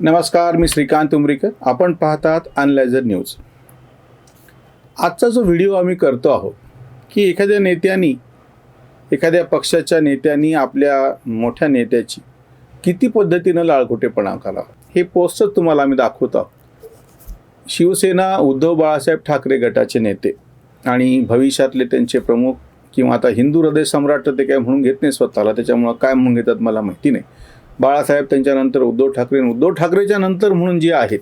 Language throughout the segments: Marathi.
नमस्कार मी श्रीकांत उमरीकर. आपण पाहतात अनलायझर न्यूज आजचा जो व्हिडिओ आम्ही करतो आहोत की एखाद्या नेत्यांनी एखाद्या पक्षाच्या नेत्यांनी आपल्या मोठ्या नेत्याची किती पद्धतीनं लाळखोटेपणा करावा हे पोस्टर तुम्हाला आम्ही दाखवत आहोत. शिवसेना उद्धव बाळासाहेब ठाकरे गटाचे नेते आणि भविष्यातले त्यांचे प्रमुख किंवा आता हिंदू हृदय सम्राट ते काय म्हणून घेत नाही स्वतःला त्याच्यामुळं काय म्हणून घेतात मला माहिती नाही. बाळासाहेब त्यांच्यानंतर उद्धव ठाकरे उद्धव ठाकरेच्या नंतर म्हणून जे आहेत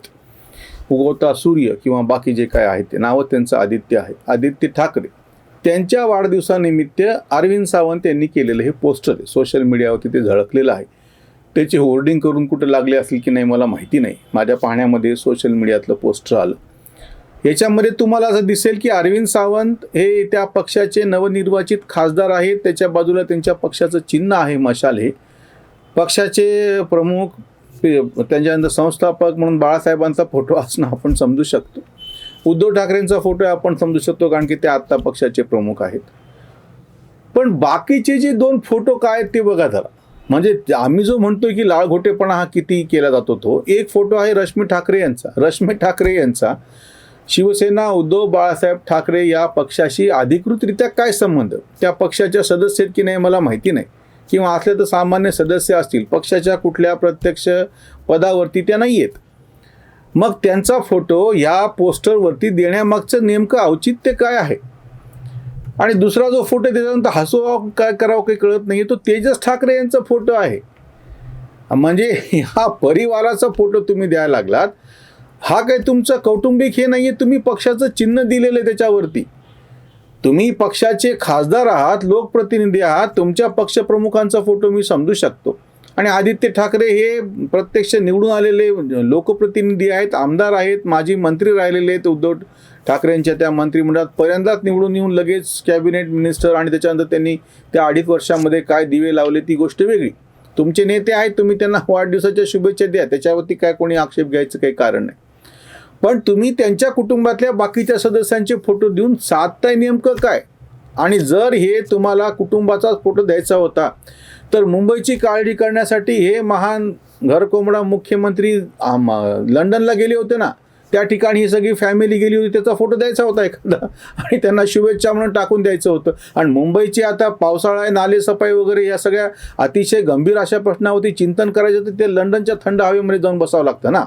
उगवता सूर्य किंवा बाकी जे काय आहेत ते नावं त्यांचं आदित्य आहे. आदित्य ठाकरे. त्यांच्या वाढदिवसानिमित्त अरविंद सावंत यांनी केलेलं हे पोस्टर आहे. सोशल मीडियावरती ते झळकलेलं आहे. त्याचे होर्डिंग करून कुठं लागले असतील की नाही मला माहिती नाही. माझ्या पाहण्यामध्ये सोशल मीडियातलं पोस्टर आलं. याच्यामध्ये तुम्हाला असं दिसेल की अरविंद सावंत हे त्या पक्षाचे नवनिर्वाचित खासदार आहेत. त्याच्या बाजूला त्यांच्या पक्षाचं चिन्ह आहे मशाल हे. पक्षाचे प्रमुख त्यांच्यानंतर संस्थापक म्हणून बाळासाहेबांचा फोटो असणं आपण समजू शकतो. उद्धव ठाकरेंचा फोटो आपण समजू शकतो कारण की ते आत्ता पक्षाचे प्रमुख आहेत. पण बाकीचे जे दोन फोटो काय आहेत ते बघा जरा. म्हणजे आम्ही जो म्हणतोय की लाळघोटेपणा हा किती केला जातो तो एक फोटो आहे रश्मी ठाकरे यांचा. रश्मी ठाकरे यांचा. शिवसेना उद्धव बाळासाहेब ठाकरे या पक्षाशी अधिकृतरित्या काय संबंध? त्या पक्षाच्या सदस्य आहेत की नाही मला माहिती नाही. किंवा असले तर सामान्य सदस्य असतील पक्षाच्या कुठल्या प्रत्यक्ष पदावरती त्या नाही आहेत मग त्यांचा फोटो ह्या पोस्टरवरती देण्यामागचं नेमकं औचित्य काय आहे? आणि दुसरा जो फोटो त्याच्यानंतर हसो काय करावं काही कळत नाही तो तेजस ठाकरे यांचा फोटो आहे. म्हणजे ह्या परिवाराचा फोटो तुम्ही द्यायला लागलात. हा काही तुमचं कौटुंबिक हे नाही आहे तुम्ही पक्षाचं चिन्ह दिलेलं आहे त्याच्यावरती. तुम्ही पक्षाचे खासदार आहात लोकप्रतिनिधी आहात तुमच्या पक्षप्रमुखांचा फोटो मी समजू शकतो. आणि आदित्य ठाकरे हे प्रत्यक्ष निवडून आलेले लोकप्रतिनिधी आहेत आमदार आहेत माजी मंत्री राहिलेले आहेत उद्धव ठाकरेंच्या त्या मंत्रिमंडळात. पहिल्यांदाच निवडून येऊन लगेच कॅबिनेट मिनिस्टर आणि त्याच्यानंतर त्यांनी त्या अडीच वर्षामध्ये काय दिवे लावले ती गोष्ट वेगळी. तुमचे नेते आहेत तुम्ही त्यांना वाढदिवसाच्या शुभेच्छा द्या त्याच्यावरती काय कोणी आक्षेप घ्यायचं काही कारण नाही. पण तुम्ही त्यांच्या कुटुंबातल्या बाकीच्या सदस्यांचे फोटो देऊन साधताय नेमकं काय? आणि जर हे तुम्हाला कुटुंबाचाच फोटो द्यायचा होता तर मुंबईची काळजी करण्यासाठी हे महान घरकोंबडा मुख्यमंत्री आम, लंडनला गेले होते ना त्या ठिकाणी ही सगळी फॅमिली गेली होती त्याचा फोटो द्यायचा होता एखादा. आणि त्यांना शुभेच्छा म्हणून टाकून द्यायचं होतं. आणि मुंबईची आता पावसाळा आहे नाले सफाई वगैरे या सगळ्या अतिशय गंभीर अशा प्रश्नावरती चिंतन करायचं तर ते लंडनच्या थंड हवेमध्ये जाऊन बसावं लागतं ना.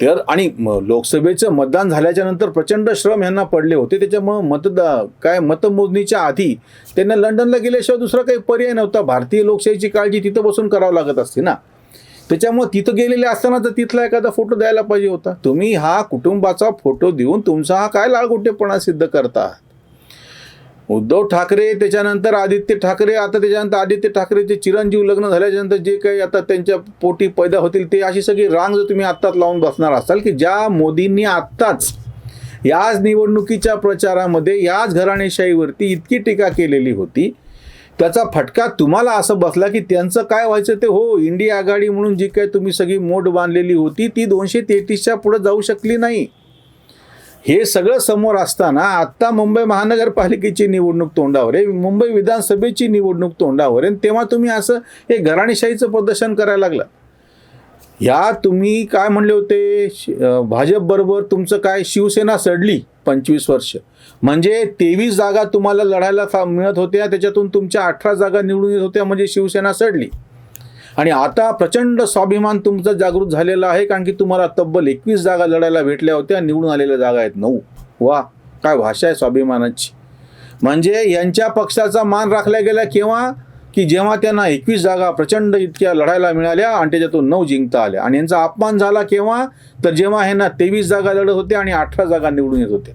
तर आणि म- लोकसभेचं मतदान झाल्याच्यानंतर प्रचंड श्रम यांना पडले होते. त्याच्यामुळं मतदा काय मतमोजणीच्या आधी त्यांना लंडनला गेल्याशिवाय दुसरा काही पर्याय नव्हता. भारतीय लोकशाहीची काळजी तिथं बसून करावं लागत असते ना. त्याच्यामुळं तिथं गेलेले असताना तर तिथला एखादा फोटो द्यायला पाहिजे होता. तुम्ही हा कुटुंबाचा फोटो देऊन तुमचा हा काय लाळगोटेपणा सिद्ध करता? उद्धव ठाकरे त्याच्यानंतर आदित्य ठाकरे आता त्याच्यानंतर आदित्य ठाकरेचे चिरंजीव लग्न झाल्याच्यानंतर जे काही आता त्यांच्या पोटी पैदा होतील ते अशी सगळी रांग जर तुम्ही आत्ताच लावून बसणार असाल की ज्या मोदींनी आत्ताच याच निवडणुकीच्या प्रचारामध्ये याच घराणेशाहीवरती इतकी टीका केलेली होती त्याचा फटका तुम्हाला असं बसला की त्यांचं काय व्हायचं ते हो इंडिया आघाडी म्हणून जी काय तुम्ही सगळी मोठ बांधलेली होती ती दोनशे तेहतीसच्या पुढे जाऊ शकली नाही. हे सगळं समोर असताना आत्ता मुंबई महानगरपालिकेची निवडणूक तोंडावर आहे मुंबई विधानसभेची निवडणूक तोंडावर आहे तेव्हा तुम्ही असं हे घराणेशाहीचं प्रदर्शन करायला लागलं. या तुम्ही काय म्हणले होते? श- भाजपबरोबर तुमचं काय? शिवसेना सडली पंचवीस वर्ष. म्हणजे तेवीस जागा तुम्हाला लढायला मिळत होत्या त्याच्यातून तुमच्या अठरा जागा निवडून येत होत्या म्हणजे शिवसेना सडली. आणि आता प्रचंड स्वाभिमान तुमचा जागृत झालेला आहे कारण की तुम्हाला तब्बल एकवीस जागा लढायला भेटल्या होत्या निवडून आलेल्या जागा आहेत नऊ. वा काय भाषा आहे स्वाभिमानाची. म्हणजे यांच्या पक्षाचा मान राखला गेला केव्हा? की जेव्हा त्यांना एकवीस जागा प्रचंड इतक्या लढायला मिळाल्या आणि त्याच्यातून नऊ जिंकता आल्या. आणि यांचा अपमान झाला केव्हा? तर जेव्हा ह्यांना तेवीस जागा लढत होत्या आणि अठरा जागा निवडून येत होत्या.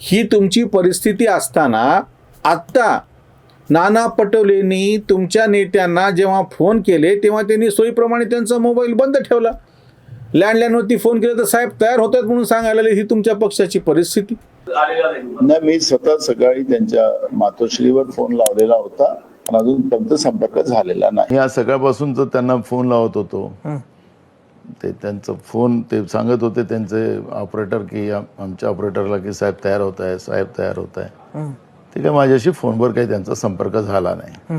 ही तुमची परिस्थिती असताना आत्ता नाना पटोलेंनी तुमच्या नेत्यांना जेव्हा फोन केले तेव्हा त्यांनी सोयीप्रमाणे त्यांचा मोबाईल बंद ठेवला. लँडलाईनवरती फोन केला तर साहेब तयार होतात म्हणून सांगायला लागले, ही तुमच्या पक्षाची परिस्थिती. नाही मी स्वतः सकाळी त्यांच्या मातोश्रीवर फोन लावलेला होता पण अजून फक्त संपर्क झालेला नाही. या सकाळपासून तर त्यांना फोन लावत होतो. ते त्यांचं फोन ते सांगत होते त्यांचे ऑपरेटर की आम- आमच्या ऑपरेटरला की साहेब तयार होत आहे साहेब तयार होत आहे. ते काय माझ्याशी फोनवर काही त्यांचा संपर्क झाला नाही.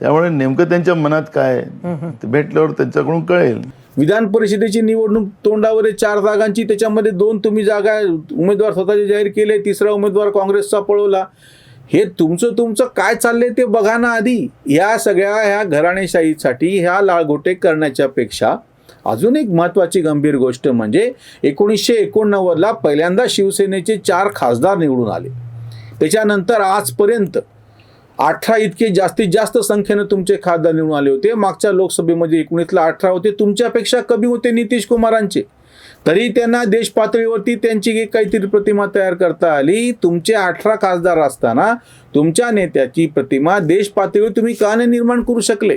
त्यामुळे नेमकं त्यांच्या मनात काय आहे, ते भेटल्यावर त्यांच्याकडून कळेल. विधान परिषदेची निवडणूक तोंडावर आहे चार जागांची. त्याच्यामध्ये दोन तुम्ही जागा उमेदवार स्वतःचे जाहीर केले तिसरा उमेदवार काँग्रेसचा पळवला. हे तुमचं तुमचं काय चाललंय ते बघा ना आधी. या सगळ्या ह्या घराणेशाहीसाठी ह्या लाळगोटे करण्याच्या पेक्षा अजून एक महत्त्वाची गंभीर गोष्ट म्हणजे एकोणीसशे एकोणनव्वदला पहिल्यांदा शिवसेनेचे चार खासदार निवडून आले. त्याच्यानंतर आजपर्यंत अठरा इतके जास्तीत जास्त संख्येनं तुमचे खासदार निवडून आले होते. मागच्या लोकसभेमध्ये एकोणीसला अठरा होते. तुमच्यापेक्षा कमी होते नितीश कुमारांचे. तरी त्यांना देश पातळीवरती त्यांची एक काहीतरी प्रतिमा तयार करता आली. तुमचे अठरा खासदार असताना तुमच्या नेत्याची प्रतिमा देश पातळीवर तुम्ही का नाही निर्माण करू शकले?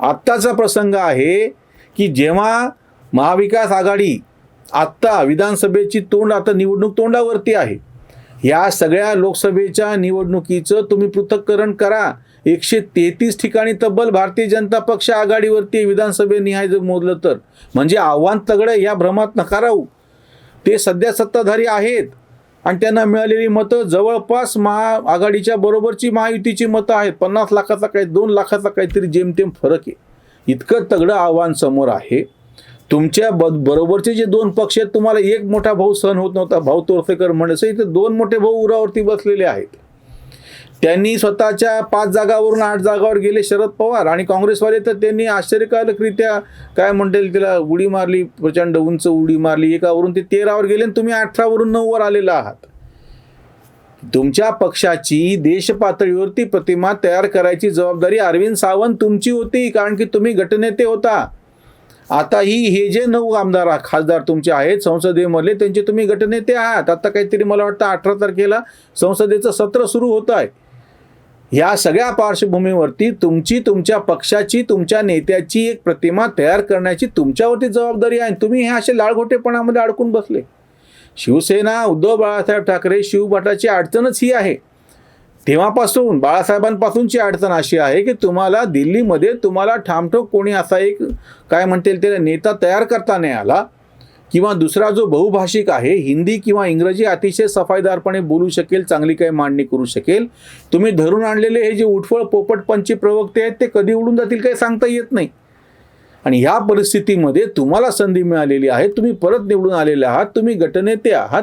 आत्ताचा प्रसंग आहे की जेव्हा महाविकास आघाडी आत्ता विधानसभेची तोंड आता निवडणूक तोंडावरती आहे. या सगळ्या लोकसभेच्या निवडणुकीचं तुम्ही पृथक्करण करा. एकशे तेहतीस ठिकाणी तब्बल भारतीय जनता पक्ष आघाडीवरती विधानसभेनिहाय जर मोजलं तर. म्हणजे आव्हान तगडं या भ्रमात नका राहू. ते सध्या सत्ताधारी आहेत आणि त्यांना मिळालेली मतं जवळपास महा आघाडीच्या बरोबरची महायुतीची मतं आहेत. पन्नास लाखाचा काही दोन लाखाचा काहीतरी जेमतेम फरक आहे. इतकं तगडं आव्हान समोर आहे. तुमच्या ब बरोबरचे जे दोन पक्ष आहेत तुम्हाला एक मोठा भाऊ सहन होत नव्हता भाऊ तोरसेकर म्हणसे इथे दोन मोठे भाऊ उरावरती बसलेले आहेत. त्यांनी स्वतःच्या पाच जागावरून आठ जागावर गेले शरद पवार आणि काँग्रेसवाले. तर त्यांनी आश्चर्यकारकरित्या काय म्हणतील तिला उडी मारली प्रचंड उंच उडी मारली. एकावरून ते तेरावर गेले आणि तुम्ही अठरावरून नऊवर आलेला आहात. तुमच्या पक्षाची देश पातळीवरती प्रतिमा तयार करायची जबाबदारी अरविंद सावंत तुमची होती कारण की तुम्ही गटनेते होता. आता ही हे जे नऊ आमदार खासदार तुमचे आहेत संसदेमधले त्यांचे तुम्ही गटनेते आहात. आता काहीतरी मला वाटतं अठरा तारखेला संसदेचं सत्र सुरू होत आहे या सगळ्या पार्श्वभूमीवरती तुमची तुमच्या पक्षाची तुमच्या नेत्याची एक प्रतिमा तयार करण्याची तुमच्यावरती जबाबदारी आहे. तुम्ही हे असे लाळघोटेपणामध्ये अडकून बसले. शिवसेना उद्धव बाळासाहेब ठाकरे शिवभटाची अडचणच ही आहे. तेव्हापासून बाळासाहेबांपासूनची अडचण अशी आहे की तुम्हाला दिल्लीमध्ये तुम्हाला ठामठोक कोणी असा एक काय म्हणता येईल त्याला नेता तयार करता नाही आला. किंवा दुसरा जो बहुभाषिक आहे हिंदी किंवा इंग्रजी अतिशय सफाईदारपणे बोलू शकेल चांगली काही मांडणी करू शकेल. तुम्ही धरून आणलेले हे जे उठफळ पोपटपंची प्रवक्ते आहेत ते कधी उडून जातील काही सांगता येत नाही. आणि ह्या परिस्थितीमध्ये तुम्हाला संधी मिळालेली आहे तुम्ही परत निवडून आलेले आहात तुम्ही गटनेते आहात.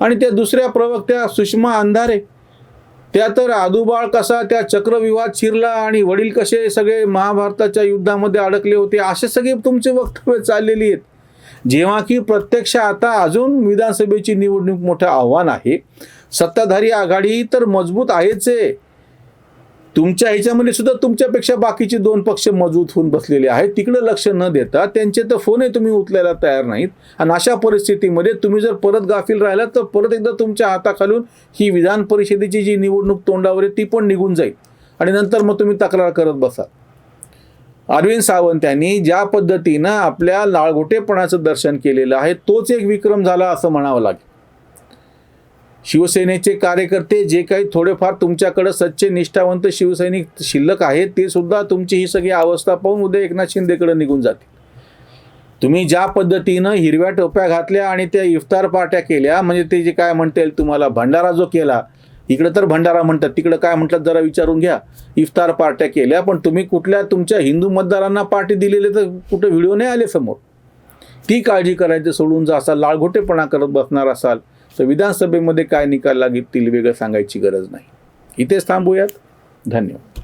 आणि त्या दुसऱ्या प्रवक्त्या सुषमा अंधारे त्या तर आदुबाळ कसा त्या चक्रविवाद शिरला आणि वडील कसे सगळे महाभारताच्या युद्धामध्ये अडकले होते असे सगळे तुमचे वक्तव्य चाललेली आहेत. जेव्हा की प्रत्यक्ष आता अजून विधानसभेची निवडणूक मोठं आव्हान आहे. सत्ताधारी आघाडी तर मजबूत आहेच आहे. तुमच्या ह्याच्यामध्ये सुद्धा तुमच्यापेक्षा बाकीचे दोन पक्ष मजबूत होऊन बसलेले आहेत. तिकडे लक्ष न देता त्यांचे तर फोनही तुम्ही उचलायला तयार नाहीत. आणि अशा परिस्थितीमध्ये तुम्ही जर परत गाफील राहिलात तर परत एकदा तुमच्या हाताखालून ही विधान परिषदेची जी निवडणूक तोंडावर आहे ती पण निघून जाईल. आणि नंतर मग तुम्ही तक्रार करत बसा अरविंद सावंत यांनी ज्या पद्धतीनं आपल्या लाळगोटेपणाचं दर्शन केलेलं आहे तोच एक विक्रम झाला असं म्हणावं लागेल. शिवसेनेचे कार्यकर्ते जे काही थोडेफार तुमच्याकडे सच्चे निष्ठावंत शिवसैनिक शिल्लक आहेत ते सुद्धा तुमची ही सगळी अवस्था पाहून उद्या एकनाथ शिंदेकडे निघून जातील. तुम्ही ज्या पद्धतीनं हिरव्या टोप्या घातल्या आणि त्या इफ्तार पार्ट्या केल्या म्हणजे ते जे काय म्हणता येईल तुम्हाला भंडारा जो केला इकडं तर भंडारा म्हणतात तिकडं काय म्हणतात जरा विचारून घ्या इफ्तार पार्ट्या केल्या पण तुम्ही कुठल्या तुमच्या हिंदू मतदारांना पार्टी दिलेले तर कुठं व्हिडिओ नाही आले समोर. ती काळजी करायचं सोडून जा असा लाळघोटेपणा करत बसणार असाल तर विधानसभेमध्ये काय निकाल लागतील वेगळं सांगायची गरज नाही. इथेच थांबूयात. धन्यवाद.